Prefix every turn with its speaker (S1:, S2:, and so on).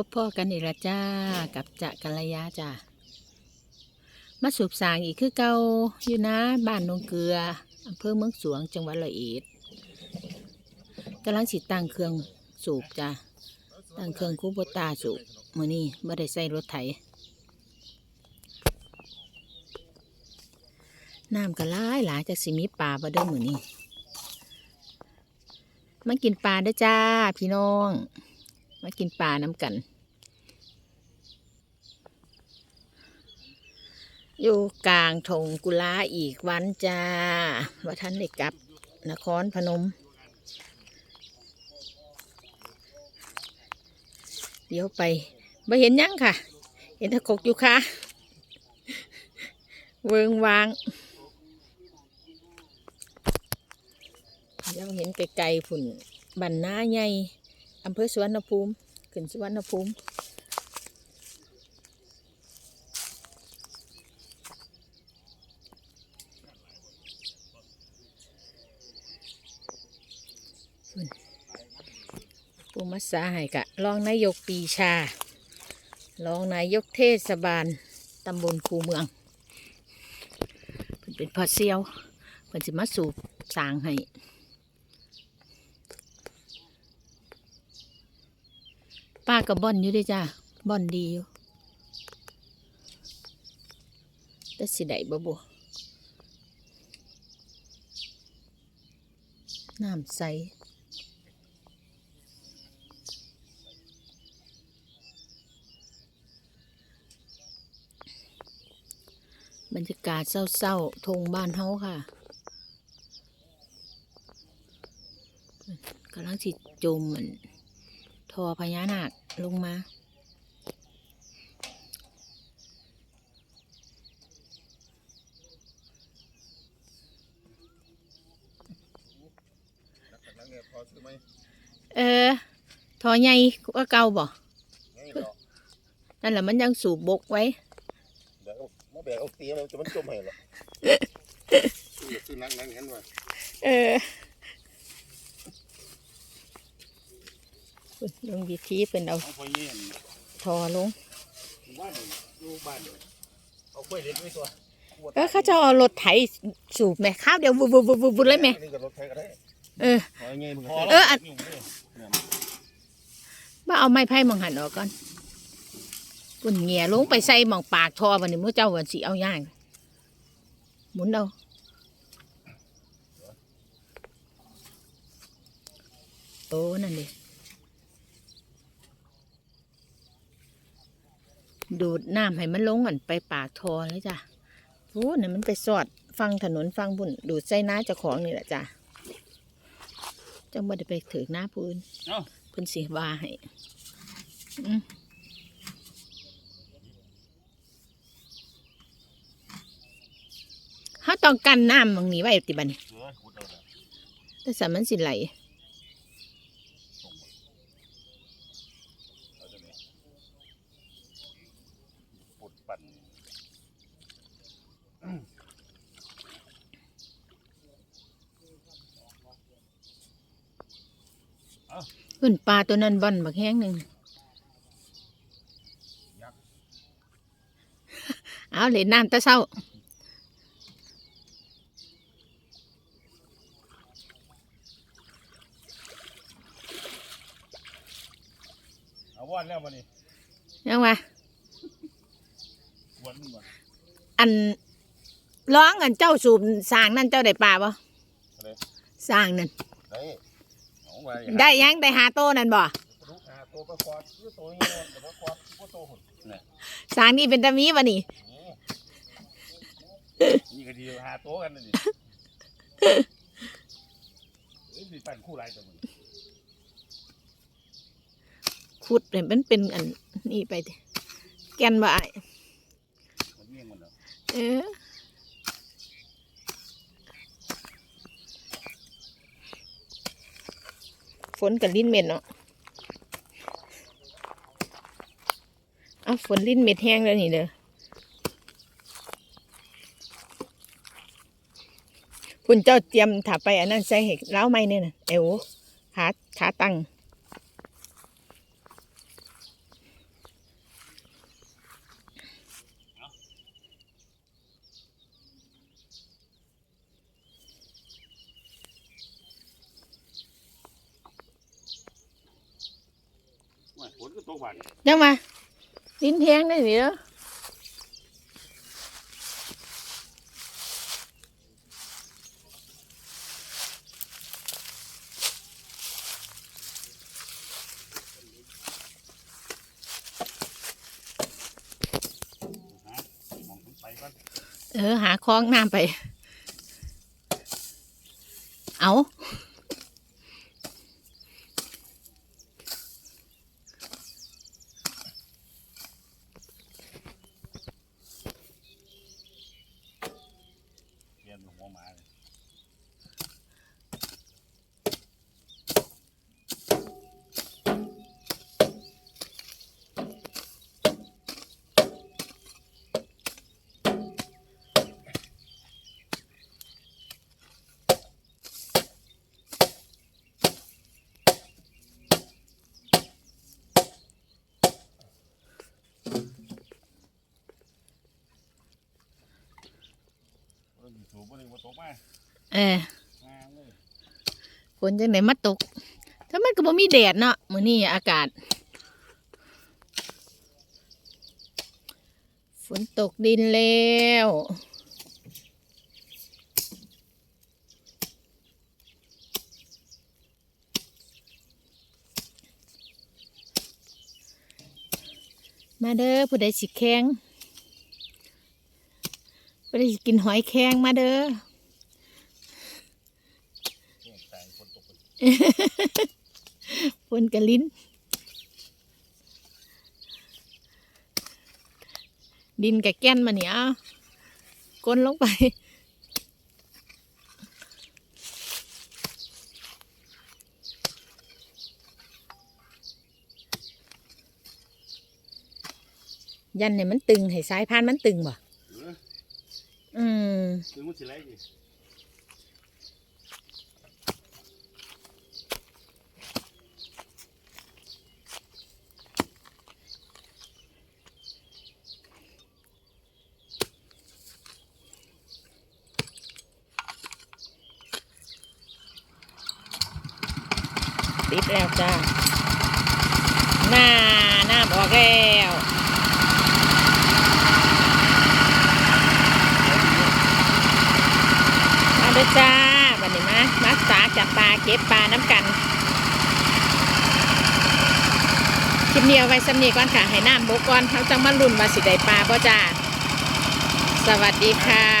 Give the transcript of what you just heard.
S1: พบพ่อกันอีกล้วจ้า กับจะกัลยาจ้ามาสูบสางอีกคือเก่าอยู่นะบ้านนงเกลืออำเภอเมืองสวงจังหวัดร้อยเอ็ดกำลังสิตั้งเครื่องสูบจ้าตั้งเครื่องคูโบตาสูบมือนี้ไม่ได้ใส่รถไถน้ำก็หลายหลายจากสิมีปลาบ่เด้อมือนี้มากินปลาเด้จ้า พี่น้อง มากินปลาน้ำกัน อยู่กลางทงกุลาอีกวันจ้าว่าท่านได้กลับ นครพนม เดี๋ยวไปไม่เห็นยังค่ะ เห็นตะกกอยู่ค่ะ เวิงวางเดี๋ยวเห็นไกลๆผุ่นบันนาใหญ่ อำเภอสุวรรณภูมิขึ้นสุวรรณภูมิปูมัสสาให้กะรองนายกปีชารองนายกเทศบาลตำบลคูเมืองเป็นพอเซียวเพิ่นสิมาสูบสางให้ ป้ากับบ่อนอยู่ด้วยจ้าบ่อนดีอยู่แต่สิได้บ่บัวน้ำใสบรรยากาศเศร้าๆทงบ้านเฮาค่ะกำลังสิจมเหมือน อพญานาคลงมา
S2: นักเรียนพอซื้อไหม
S1: เออทอใหญ่กว่าเก่าบ่
S2: ง่ายเนาะ
S1: นั่นแหละมันยังสูบบกไว้
S2: เดี๋ยวมาแบกเอาเตียมันจะมันจมให้หรอซื้อซื้อนักนักเห็นว่า
S1: เออ ลงดีทีเป็นเอา
S2: เอาไปเยี่ยม
S1: ทอลง
S2: บ้านดูบ้านเอากล้วยเล็กไว้ตัว
S1: เออเขาจะเอารถไถสูบไหมข้าวเดียววุบวุบวุบวุบเลยไหม
S2: นี่ก็รถไทยก็ได้
S1: เออ
S2: พอง่ายมึง
S1: เอออันว่าเอาไม้ไผ่มองหันออกก่อนปุ่นเงียลงไปใส่หมองปากทอวันนี้มื่อเจ้าวันสีเอาย่างหมุนเอาโอ้นั่นดิ ดูดน้ำให้มันลงกันไปปากทอเลยจ้ะโอ้นี่นมันไปสอดฟังถนนฟังบุญดูดใส่น้าเจ้าของนี่แหละจ้ะจังบ่ได้ไปถือหน้าผู้อื่น
S2: เอ้า
S1: เพิ่นสิว่าให้อืมเฮาต้องกันน้ำตรงนี้ไว้ติบัดน
S2: เสือขุดเอาเลย
S1: แต่สามันสิไหล
S2: เอาตัวนี้ปุดปั่น
S1: เพิ่นปลาตัวนั้นบ่อนบักแห้งหนึ่งเอาเล่นน้ำแตะเช้า
S2: เอาว่านแล้ววันนี้
S1: ยังว่า
S2: วันนี้วัน
S1: อันร้องอันเจ้าสูบสร้างนั่นเจ้าได้ปลาบ่
S2: อะไร
S1: สร้างนั่น
S2: ได้เอาไว้
S1: ได้ยังได้หาโตนั่นบ่
S2: ลูกหาตัวประกอบคือตัวนี้แต่ประกอบคือตัวหุ่นนี่
S1: สร้างนี่เป็นตะมีบ่นี่
S2: นี่ก็ดีหาตัวกันนี่เอ้ยมีปั่นคู่ไรตัวมึง
S1: ขุดให้มันเป็นอันนี้ไปติแก่นบ่อ้าย
S2: มันเมี่ยงมันเหรอ
S1: เออ ฝนกับลิ้นเม็ดเนาะเอาฝนลิ้นเม็ดแห้งแล้วนี่เด้อคุณเจ้าเตรียมถ้าไปอันนั้นใส่เห็ดเล้าวไม่เนี่ยนะเอวขาขาตั้ง
S3: ฝนก็ตกบัน
S1: จังมาลิ้นแทงได้เดี๋ยว
S3: มองไปก่อน
S1: เออ หาคล้องน้ำไป เอา
S3: เรียนหัวหมาเลย เออสูบบ่ได้บ่ตกมา
S1: เออ
S3: งามเลย
S1: ฝนจังไหนมาตก ถ้ามันก็บ่มีแดดเนาะมื้อนี้อากาศ ฝนตกดินแล้วมาเด้อผู้ใดสิแข้ง ผู้ใดสิกินหอยแข้งมาเด้อ
S3: เนี่ยแต่ฝนตกไป
S1: ฝนกะลิ้น ดินกับแก้นมาเนี่ยเอาก้นลงไปยันเนี่ยมันตึงให้สายพานมันตึงบ่
S3: เอื
S1: ม
S3: ถึงมันสิไรดิ
S1: ติดแล้วจ้า หน้า หน้าบอกแล้ว เด้อจ้าบันนี้มามาสาจับปลาเก็บปลาน้ำกันคลิปนี้เอาไว้สำนีก่อนค่ะให้น้ำบกก่อนเขาจังมาลุ่นมาสิได้ปลาป่จ้า สวัสดีค่ะ